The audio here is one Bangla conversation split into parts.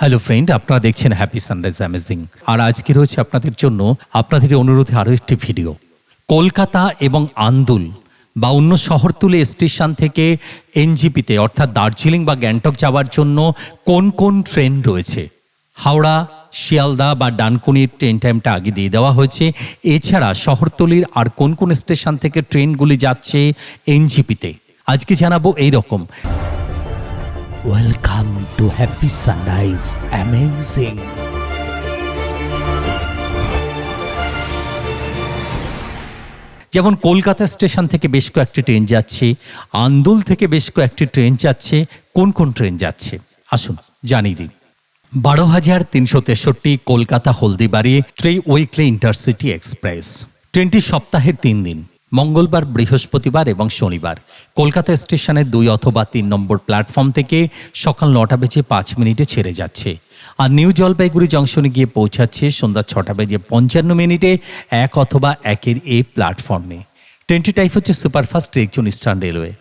হ্যালো ফ্রেন্ড আপনারা দেখছেন হ্যাপি সানরাইজ অ্যামেজিং আর আজকে রয়েছে আপনাদের জন্য আপনাদের অনুরোধে আরও একটি ভিডিও। কলকাতা এবং আন্দুল বা অন্য শহরতুলে স্টেশন থেকে এনজিপিতে, অর্থাৎ দার্জিলিং বা গ্যাংটক যাওয়ার জন্য কোন কোন ট্রেন রয়েছে? হাওড়া, শিয়ালদা বা ডানকুনির ট্রেন টাইমটা আগে দিয়ে দেওয়া হয়েছে। এছাড়া শহরতলির আর কোন কোন স্টেশন থেকে ট্রেনগুলি যাচ্ছে এনজিপিতে? আজকে জানাব এই রকম। Welcome to happy sunrise amazing যেমন কলকাতা স্টেশন থেকে বেশ কয়েকটি ট্রেন যাচ্ছে, আন্দোল থেকে বেশ কয়েকটি ট্রেন যাচ্ছে, কোন কোন ট্রেন যাচ্ছে? আসুন জানিয়ে দিন বারো হাজার তিনশো তেষট্টি Kolkata Haldibari three weekly intercity express. ট্রেনটি সপ্তাহের তিন দিন। মঙ্গলবার, বৃহস্পতিবার এবং শনিবার। কলকাতা স্টেশনের দুই অথবা তিন নম্বর প্ল্যাটফর্ম থেকে সকাল নটা বেজে পাঁচ মিনিটে ছেড়ে যাচ্ছে। আর নিউ জলপাইগুড়ি জংশনে গিয়ে পৌঁছাচ্ছে সন্ধ্যা ছটা বেজে পঞ্চান্ন মিনিটে এক অথবা একের এ প্ল্যাটফর্মে। ট্রেনটি টাইপ হচ্ছে সুপারফাস্ট একজন ইস্টার্ন রেলওয়ে।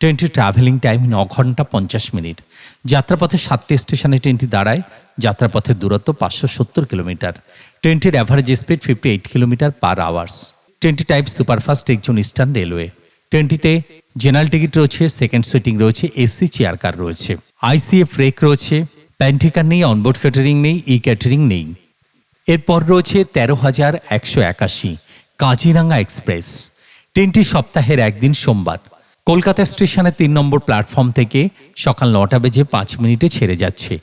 ট্রেনটির ট্রাভেলিং টাইম ন ঘণ্টা পঞ্চাশ মিনিট। যাত্রাপথে সাতটি স্টেশনে ট্রেনটি দাঁড়ায়, যাত্রাপথের দূরত্ব পাঁচশো সত্তর কিলোমিটার। ট্রেনটির average speed fifty eight kilometre per hours ট্রেনটি টাইপ সুপারফাস্ট একজন ইস্টার্ন রেলওয়ে ট্রেনটিতে জেনারেল টিকিট রয়েছে সেকেন্ড সিটিং রয়েছে এসি চেয়ার কার রয়েছে আইসিএফ রেক রয়েছে প্যান্টিকার নেই অনবোর্ড ক্যাটারিং নেই ই ক্যাটারিং নেই। এরপর রয়েছে তেরো হাজার একশো একাশি, কাজিরাঙ্গা এক্সপ্রেস। ট্রেনটি সপ্তাহের একদিন সোমবার। কলকাতা স্টেশনের তিন নম্বর প্ল্যাটফর্ম থেকে সকাল নটা বেজে পাঁচ মিনিটে ছেড়ে যাচ্ছে।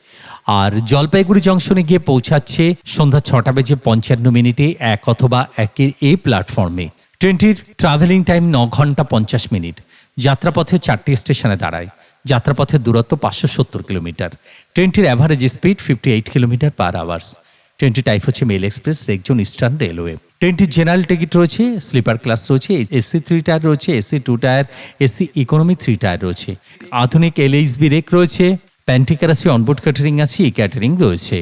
আর জলপাইগুড়ি জংশনে গিয়ে পৌঁছাচ্ছে সন্ধ্যা ছটা বেজে পঞ্চান্ন মিনিটে এক অথবা একের এ প্ল্যাটফর্মে। ট্রেনটির ট্রাভেলিং টাইম ন ঘণ্টা পঞ্চাশ মিনিট। যাত্রাপথে চারটি স্টেশনে দাঁড়ায়। যাত্রাপথের দূরত্ব পাঁচশো সত্তর কিলোমিটার। ট্রেনটির average speed fifty eight kilometre per hours ট্রেনটি টাইপ হচ্ছে মেল এক্সপ্রেস রেকজন ইস্টার্ন রেলওয়ে ট্রেনটির জেনারেল টিকিট রয়েছে স্লিপার ক্লাস রয়েছে এসি থ্রি টায়ার রয়েছে AC two tier AC economy three tier রয়েছে। আধুনিক এলএইচবি রেক রয়েছে। প্যান্টিকার আছে অনবোর্ড ক্যাটারিং আছে ই ক্যাটারিং রয়েছে।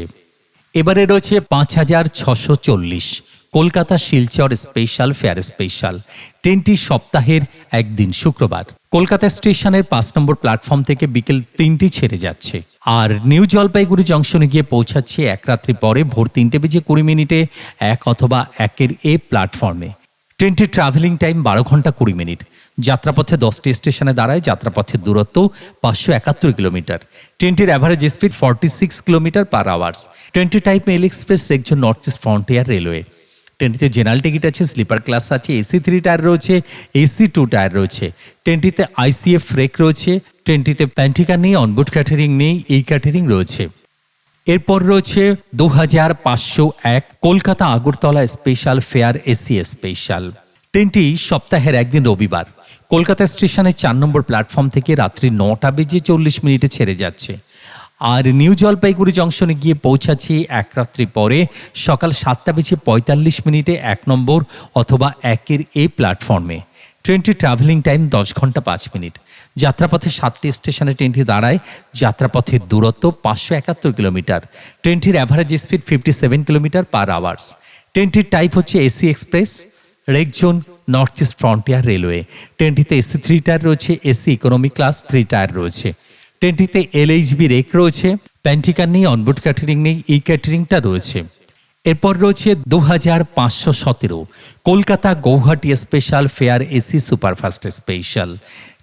এবারে রয়েছে পাঁচ হাজার ছশো চল্লিশ Kolkata Silchar special fare special. ট্রেনটি সপ্তাহের একদিন শুক্রবার। কলকাতা স্টেশনের পাঁচ নম্বর প্ল্যাটফর্ম থেকে বিকেল তিনটি ছেড়ে যাচ্ছে। আর নিউ জলপাইগুড়ি জংশনে গিয়ে পৌঁছাচ্ছে এক রাত্রি পরে ভোর তিনটে বেজে কুড়ি মিনিটে এক অথবা একের এ প্ল্যাটফর্মে। ট্রেনটির ট্রাভেলিং টাইম বারো ঘণ্টা কুড়ি মিনিট। যাত্রাপথে দশটি স্টেশনে দাঁড়ায় যাত্রাপথের দূরত্ব পাঁচশো একাত্তর কিলোমিটার। ট্রেনটির average speed forty six kilometre per hours ট্রেনটি টাইপ মেল এক্সপ্রেস একজন নর্থ ইস্ট ফ্রন্টিয়ার রেলওয়ে ট্রেনটিতে জেনারেল টিকিট আছে স্লিপার ক্লাস আছে এসি থ্রি টায়ার রয়েছে এসি টু টায়ার রয়েছে। ট্রেনটিতে আইসিএফ রেক রয়েছে, ট্রেনটিতে প্যান্টিকার নেই অনবোর্ড ক্যাটারিং নেই, এই ক্যাটারিং রয়েছে। এরপর রয়েছে দু হাজার পাঁচশো এক Kolkata Agartala special fare AC special ট্রেনটি সপ্তাহের একদিন রবিবার। কলকাতা স্টেশনের চার নম্বর প্ল্যাটফর্ম থেকে রাত্রি নটা বেজে চল্লিশ মিনিটে ছেড়ে যাচ্ছে। আর নিউ জলপাইগুড়ি জংশনে গিয়ে পৌঁছাচ্ছি এক রাত্রি পরে সকাল সাতটা বেজে পঁয়তাল্লিশ মিনিটে এক নম্বর অথবা একের এ প্ল্যাটফর্মে। ট্রেনটির ট্রাভেলিং টাইম দশ ঘণ্টা পাঁচ মিনিট। যাত্রাপথে সাতটি স্টেশনে ট্রেনটি দাঁড়ায়। যাত্রাপথের দূরত্ব পাঁচশো একাত্তর কিলোমিটার। ট্রেনটির average speed fifty seven kilometre per hours ট্রেনটির টাইপ হচ্ছে এসি এক্সপ্রেস। রেকজন নর্থ ইস্ট ফ্রন্টিয়ার রেলওয়ে ট্রেনটিতে এসি থ্রি টায়ার রয়েছে AC economy class three tier রয়েছে। ট্রেনটিতে এলএইচবি রেক রয়েছে প্যান্টিকার নেই অনবোর্ড ক্যাটারিং নেই এই ক্যাটারিংটা রয়েছে। এরপর রয়েছে দু হাজার পাঁচশো সতেরো, Kolkata Guwahati special fare AC superfast special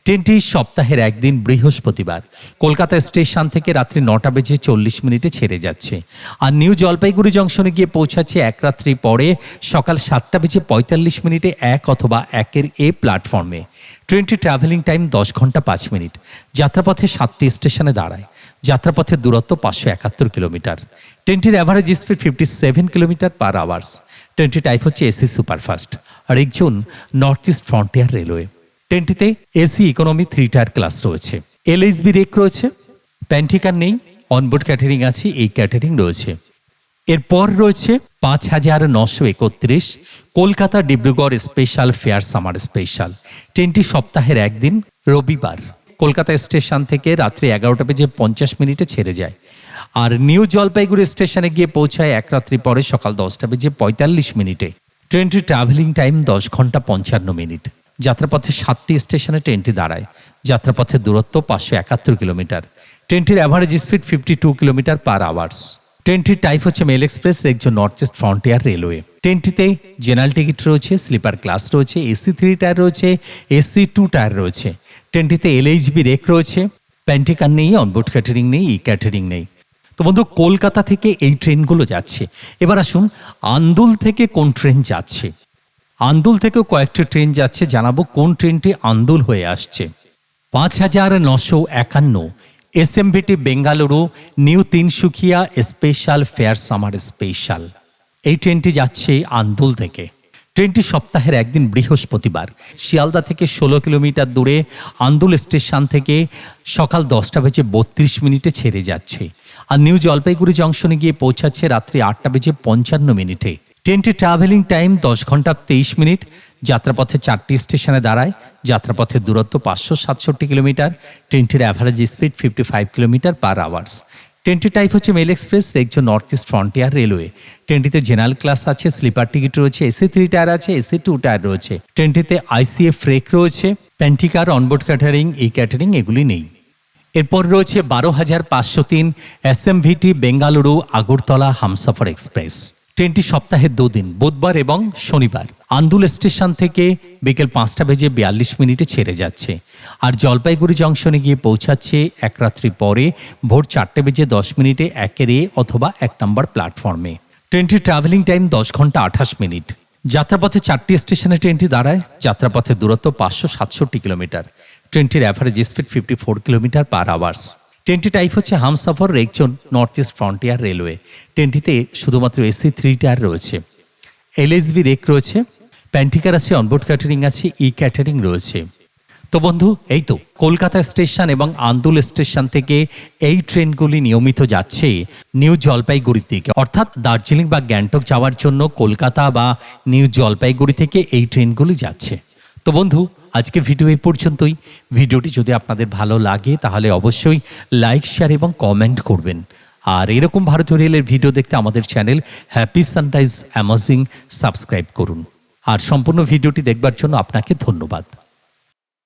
ট্রেনটি সপ্তাহের একদিন বৃহস্পতিবার। কলকাতা স্টেশন থেকে রাত্রি নটা বেজে চল্লিশ মিনিটে ছেড়ে যাচ্ছে। আর নিউ জলপাইগুড়ি জংশনে গিয়ে পৌঁছাচ্ছে এক রাত্রি পরে সকাল সাতটা বেজে পঁয়তাল্লিশ মিনিটে এক অথবা একের এ প্ল্যাটফর্মে। ট্রেনটি ট্রাভেলিং টাইম দশ ঘণ্টা পাঁচ মিনিট। যাত্রাপথে সাতটি স্টেশনে দাঁড়ায়। যাত্রাপথের দূরত্ব পাঁচশো একাত্তর কিলোমিটার। ট্রেনটির average speed fifty seven kilometre per hours ট্রেনটি টাইপ হচ্ছে এসি সুপারফাস্ট। আর একজন north east frontier railway ট্রেনটিতে AC economy three tier class রয়েছে। এলএইচবি রেক রয়েছে। প্যান্টিকার নেই। অনবোর্ড ক্যাটারিং আছে। এই ক্যাটারিং রয়েছে। এরপর রয়েছে পাঁচ হাজার নশো একত্রিশ Kolkata Dibrugarh special fare summer special. ট্রেনটি সপ্তাহের একদিন, রবিবার। কলকাতা স্টেশন থেকে রাত্রি এগারোটা বেজে পঞ্চাশ মিনিটে ছেড়ে যায়। আর নিউ জলপাইগুড়ি স্টেশনে গিয়ে পৌঁছায় এক রাত্রি পরে সকাল দশটা বেজে পঁয়তাল্লিশ মিনিটে। ট্রেনটির ট্রাভেলিং টাইম দশ ঘণ্টা পঞ্চান্ন মিনিট। যাত্রাপথে সাতটি স্টেশনে ট্রেনটি দাঁড়ায়। যাত্রাপথের দূরত্ব পাঁচশো একাত্তর কিলোমিটার। ট্রেনটির average speed fifty two kilometre per hours ট্রেনটির টাইপ হচ্ছে মেল এক্সপ্রেস রেকজন নর্থ ইস্ট ফ্রন্টিয়ার রেলওয়ে ট্রেনটিতে জেনারেল টিকিট রয়েছে স্লিপার ক্লাস রয়েছে এসি থ্রি টায়ার রয়েছে এসি টু টায়ার রয়েছে। ট্রেনটিতে এলএইচবি রেক রয়েছে। প্যান্টিকার নেই অনবোর্ড ক্যাটারিং নেই ই ক্যাটারিং নেই। তো বন্ধু, কলকাতা থেকে এই ট্রেনগুলো যাচ্ছে। এবার আসুন, আন্দুল থেকে কোন ট্রেন যাচ্ছে? আন্দুল থেকেও কয়েকটি ট্রেন যাচ্ছে, জানাব কোন ট্রেনটি আন্দুল হয়ে আসছে। পাঁচ হাজার নশো একান্ন, S SMVT Bengaluru, new Tinsukia special fare summer special. এই ট্রেনটি যাচ্ছে আন্দুল থেকে। ট্রেনটি সপ্তাহের একদিন বৃহস্পতিবার, শিয়ালদা থেকে ষোলো কিলোমিটার দূরে আন্দুল স্টেশন থেকে সকাল দশটা বেজে বত্রিশ মিনিটে ছেড়ে যাচ্ছে। আর নিউ জলপাইগুড়ি জংশনে গিয়ে পৌঁছাচ্ছে রাত্রি আটটা বেজে পঞ্চান্ন মিনিটে। ট্রেনটি ট্রাভেলিং টাইম দশ ঘণ্টা তেইশ মিনিট। যাত্রাপথে চারটি স্টেশনে দাঁড়ায়। যাত্রাপথের দূরত্ব পাঁচশো সাতষট্টি কিলোমিটার। ট্রেনটির average speed fifty five kilometre per hours ট্রেনটির টাইপ হচ্ছে মেল এক্সপ্রেস রেকজন নর্থ ইস্ট ফ্রন্টিয়ার রেলওয়ে ট্রেনটিতে জেনারেল ক্লাস আছে স্লিপার টিকিট রয়েছে এসি থ্রি টায়ার আছে এসি টু টায়ার রয়েছে। ট্রেনটিতে আইসিএফ ফ্রেক রয়েছে প্যান্টিকার অনবোর্ড ক্যাটারিং এই ক্যাটারিং এগুলি নেই। এরপর রয়েছে বারো হাজার পাঁচশো তিন S SMVT Bengaluru Agartala Humsafar express ট্রেনটি সপ্তাহে দুদিন, বুধবার এবং শনিবার। আন্দুল স্টেশন থেকে বিকেল পাঁচটা বেজে বিয়াল্লিশ মিনিটে ছেড়ে যাচ্ছে। আর জলপাইগুড়ি জংশনে গিয়ে পৌঁছাচ্ছে এক রাত্রি পরে ভোর চারটে বেজে দশ মিনিটে একের এ অথবা এক নম্বর প্ল্যাটফর্মে। ট্রেনটির ট্রাভেলিং টাইম দশ ঘণ্টা আঠাশ মিনিট। যাত্রাপথে চারটি স্টেশনে ট্রেনটি দাঁড়ায়। যাত্রাপথের দূরত্ব পাঁচশো সাতষট্টি কিলোমিটার। ট্রেনটির average speed fifty four kilometre per hours ট্রেনটি টাইপ হচ্ছে হামসফর রেকজন নর্থ ইস্ট ফ্রন্টিয়ার রেলওয়ে ট্রেনটিতে শুধুমাত্র এসি থ্রি টায়ার রয়েছে। এলএসবি রেক রয়েছে। প্যান্টিকার আছে অনবোর্ড ক্যাটারিং আছে ই ক্যাটারিং রয়েছে। তো বন্ধু, এই তো কলকাতা স্টেশন এবং আন্দুল স্টেশন থেকে এই ট্রেনগুলি নিয়মিত যাচ্ছে নিউ জলপাইগুড়ির দিকে। অর্থাৎ দার্জিলিং বা গ্যাংটক যাওয়ার জন্য কলকাতা বা নিউ জলপাইগুড়ি থেকে এই ট্রেনগুলি যাচ্ছে। তো বন্ধু আজকে ভিডিও এই পর্যন্তই। ভিডিওটি যদি আপনাদের ভালো লাগে, তাহলে অবশ্যই লাইক শেয়ার এবং কমেন্ট করবেন। আর এরকম ভারতীয় রেলের ভিডিও দেখতে আমাদের channel happy sunrise amazing subscribe করুন। আর সম্পূর্ণ ভিডিওটি দেখবার জন্য আপনাকে ধন্যবাদ।